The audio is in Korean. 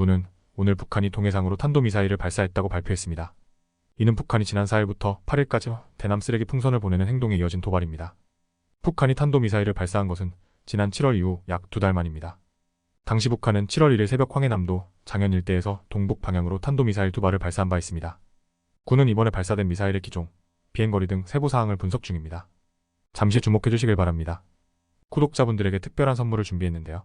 부는 오늘 북한이 동해상으로 탄도미사일을 발사했다고 발표했습니다. 이는 북한이 지난 4일부터 8일까지 대남 쓰레기 풍선을 보내는 행동에 이어진 도발입니다. 북한이 탄도미사일을 발사한 것은 지난 7월 이후 약 두 달 만입니다. 당시 북한은 7월 1일 새벽 황해남도 장현 일대에서 동북 방향으로 탄도미사일 두 발을 발사한 바 있습니다. 군은 이번에 발사된 미사일의 기종, 비행거리 등 세부 사항을 분석 중입니다. 잠시 주목해 주시길 바랍니다. 구독자분들에게 특별한 선물을 준비했는데요.